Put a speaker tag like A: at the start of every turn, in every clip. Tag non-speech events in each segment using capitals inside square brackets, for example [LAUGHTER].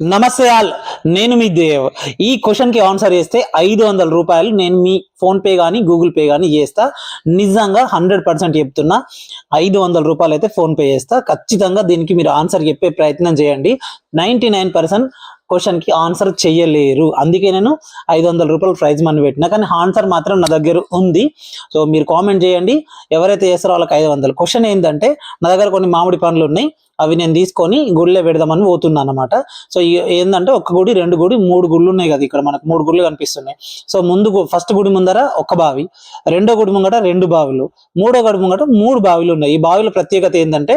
A: నమస్తే ఆల్ నేను మీ దేవ్. ఈ క్వశ్చన్కి ఆన్సర్ చేస్తే ఐదు వందల రూపాయలు నేను మీ ఫోన్పే కానీ గూగుల్ పే కానీ చేస్తా. నిజంగా హండ్రెడ్ పర్సెంట్ చెప్తున్నా ఐదు వందల రూపాయలు అయితే ఫోన్పే చేస్తా. ఖచ్చితంగా దీనికి మీరు ఆన్సర్ చెప్పే ప్రయత్నం చేయండి. నైంటీ నైన్ పర్సెంట్ క్వశ్చన్కి ఆన్సర్ చెయ్యలేరు అందుకే నేను ఐదు వందల రూపాయలు ప్రైజ్ మనీ పెట్టినా. కానీ ఆన్సర్ మాత్రం నా దగ్గర ఉంది. సో మీరు కామెంట్ చేయండి. ఎవరైతే చేస్తారో వాళ్ళకి ఐదు వందలు. క్వశ్చన్ ఏంటంటే నా దగ్గర కొన్ని మామిడి పండ్లు ఉన్నాయి. అవి నేను తీసుకొని గుళ్ళే పెడదామని పోతున్నాను అనమాట సో ఏంటంటే ఏందంటే గుడి రెండు గుడి మూడు గుళ్ళు ఉన్నాయి కదా ఇక్కడ మనకు. మూడు గుళ్ళు కనిపిస్తున్నాయి. సో ముందు ఫస్ట్ గుడి ముందర ఒక బావి రెండో గుడి ముంగట రెండు బావిలు మూడో గుడి ముంగట మూడు బావిలు ఉన్నాయి. ఈ బావిల ప్రత్యేకత ఏంటంటే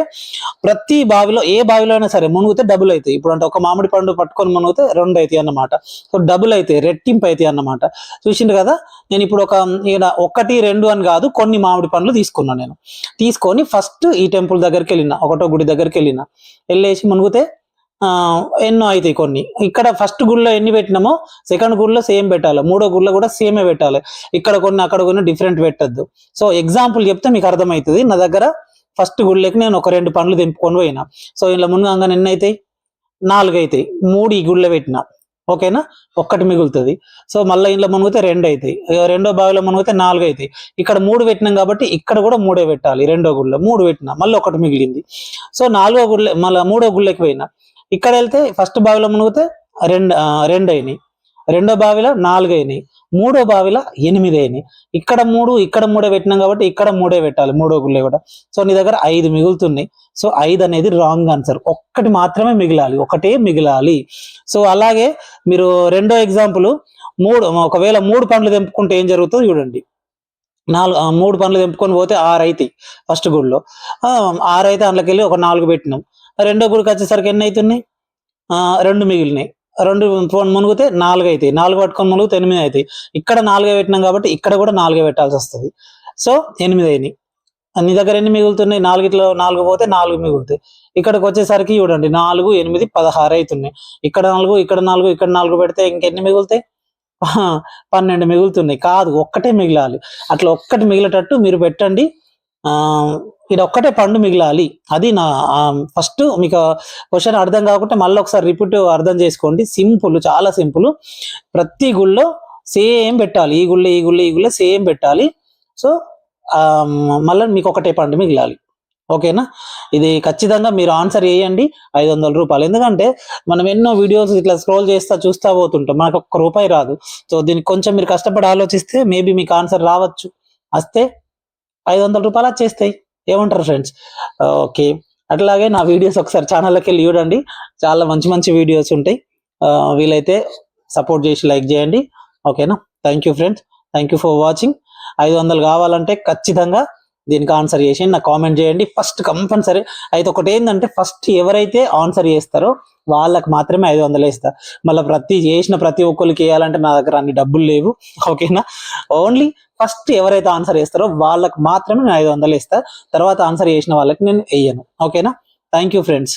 A: ప్రతి బావిలో ఏ బావిలో అయినా సరే మునిగితే డబుల్ అవుతాయి. ఇప్పుడు అంటే ఒక మామిడి పండు పట్టుకొని మునిగితే రెండు అవుతాయి అన్నమాట. సో డబుల్ అవుతాయి రెట్టింపు అవుతాయి అన్నమాట. చూసిండు కదా? నేను ఇప్పుడు ఒక ఈయన ఒకటి రెండు అని కాదు కొన్ని మామిడి పండ్లు తీసుకున్నాను నేను. తీసుకొని ఫస్ట్ ఈ టెంపుల్ దగ్గరికి వెళ్ళిన ఒకటో గుడి దగ్గరికి వెళ్ళిన. వెళ్ళేసి మునిగితే ఎన్నో అవుతాయి కొన్ని. ఇక్కడ ఫస్ట్ గుడిలో ఎన్ని పెట్టినామో సెకండ్ గుడిలో సేమ్ పెట్టాలి. మూడో గుడిలో కూడా సేమే పెట్టాలి. ఇక్కడ కొన్ని అక్కడ కొన్ని డిఫరెంట్ పెట్టద్దు. సో ఎగ్జాంపుల్ చెప్తే మీకు అర్థమవుతుంది. నా దగ్గర ఫస్ట్ గుడిలోకి నేను ఒక రెండు పండ్లు తెంపుకొని పోయినా. సో ఇలా మునగంగా ఎన్ని అవుతాయి? నాలుగు అవుతాయి. మూడు ఈ గుళ్ళో పెట్టిన. ఓకేనా? ఒక్కటి మిగులుతుంది. సో మళ్ళీ ఇంట్లో మునిగితే రెండు అవుతాయి రెండో బావిలో మునిగితే నాలుగు అవుతాయి ఇక్కడ మూడు పెట్టినాం కాబట్టి ఇక్కడ కూడా మూడే పెట్టాలి. రెండో గుళ్ళో మూడు పెట్టినా మళ్ళీ ఒకటి మిగిలింది. సో నాలుగో గుళ్ళ మళ్ళీ మూడో గుళ్ళకి పోయినా. ఇక్కడ వెళ్తే ఫస్ట్ బావిలో మునిగితే రెండు రెండు అయినాయి. రెండో బావిలో నాలుగు అయినాయి. మూడో బావిలో ఎనిమిది అయినాయి. ఇక్కడ మూడు ఇక్కడ మూడే పెట్టినాం కాబట్టి ఇక్కడ మూడే పెట్టాలి. మూడో గుళ్ళే కూడా. సో నీ దగ్గర ఐదు మిగులుతున్నాయి. సో ఐదు అనేది రాంగ్ ఆన్సర్. ఒక్కటి మాత్రమే మిగిలాలి. ఒకటే మిగిలాలి. సో అలాగే మీరు రెండో ఎగ్జాంపుల్ మూడు ఒకవేళ మూడు పండ్లు తెంపుకుంటే ఏం జరుగుతుందో చూడండి. నాలుగు మూడు పండ్లు తెంపుకొని పోతే ఆరు అవుతాయి ఫస్ట్ గుడిలో ఆరు అయితే అందులోకి వెళ్ళి ఒక నాలుగు పెట్టినాం. రెండో గుడికి వచ్చేసరికి ఎన్ని అవుతున్నాయి? రెండు మిగిలినాయి. రెండు ఫోన్ మునిగితే నాలుగు అవుతాయి నాలుగు పట్టుకొని మునిగితే ఎనిమిది అవుతాయి ఇక్కడ నాలుగే పెట్టినాం కాబట్టి ఇక్కడ కూడా నాలుగే పెట్టాల్సి వస్తుంది. సో ఎనిమిది అయినాయి. నీ దగ్గర ఎన్ని మిగులుతున్నాయి? నాలుగిట్లో నాలుగు పోతే నాలుగు మిగులుతాయి. ఇక్కడికి వచ్చేసరికి చూడండి నాలుగు ఎనిమిది పదహారు అవుతున్నాయి ఇక్కడ నాలుగు ఇక్కడ నాలుగు ఇక్కడ నాలుగు పెడితే ఇంకెన్ని మిగులుతాయి? [LAUGHS] పన్నెండు మిగులుతున్నాయి. కాదు ఒక్కటే మిగిలాలి. అట్లా ఒక్కటి మిగిలేటట్టు మీరు పెట్టండి. ఇది ఒక్కటే పండు మిగిలాలి. అది నా ఫస్ట్ మీకు క్వశ్చన్ అర్థం కాకుంటే మళ్ళీ ఒకసారి రిపీట్ అర్థం చేసుకోండి. సింపుల్ చాలా సింపుల్. ప్రతి గుళ్ళో సేమ్ పెట్టాలి. ఈ గుళ్ళో ఈ గుళ్ళో ఈ గుళ్ళో సేమ్ పెట్టాలి. సో మళ్ళీ మీకు ఒకటే పండు మిగిలాలి. ఓకేనా? ఇది ఖచ్చితంగా మీరు ఆన్సర్ చేయండి. ఐదు వందల రూపాయలు. ఎందుకంటే మనం ఎన్నో వీడియోస్ ఇట్లా స్క్రోల్ చేస్తా చూస్తా పోతుంటాం. మనకు ఒక్క రూపాయి రాదు. సో దీనికి కొంచెం మీరు కష్టపడి ఆలోచిస్తే మేబీ మీకు ఆన్సర్ రావచ్చు. వస్తే ఐదు వందల రూపాయలు వచ్చేస్తాయి. ఏమంటారు ఫ్రెండ్స్ ఓకే. అట్లాగే నా వీడియోస్ ఒకసారి ఛానల్లోకి వెళ్ళి చూడండి. చాలా మంచి మంచి వీడియోస్ ఉంటాయి. వీలైతే సపోర్ట్ చేసి లైక్ చేయండి. ఓకేనా? Thank you friends thank you for watching ఐదు వందలు కావాలంటే ఖచ్చితంగా దీనికి ఆన్సర్ చేసి నాకు కామెంట్ చేయండి. ఫస్ట్ కంపల్సరీ అయితే ఒకటి ఏంటంటే ఫస్ట్ ఎవరైతే ఆన్సర్ చేస్తారో వాళ్ళకి మాత్రమే ఐదు వందలు వేస్తా మళ్ళీ ప్రతి చేసిన ప్రతి ఒక్కరికి వేయాలంటే నా దగ్గర అన్ని డబ్బులు లేవు. ఓకేనా ఓన్లీ ఫస్ట్ ఎవరైతే ఆన్సర్ చేస్తారో వాళ్ళకి మాత్రమే నేను ఐదు వందలు ఇస్తా. తర్వాత ఆన్సర్ చేసిన వాళ్ళకి నేను వేయను. ఓకేనా థ్యాంక్ యూ ఫ్రెండ్స్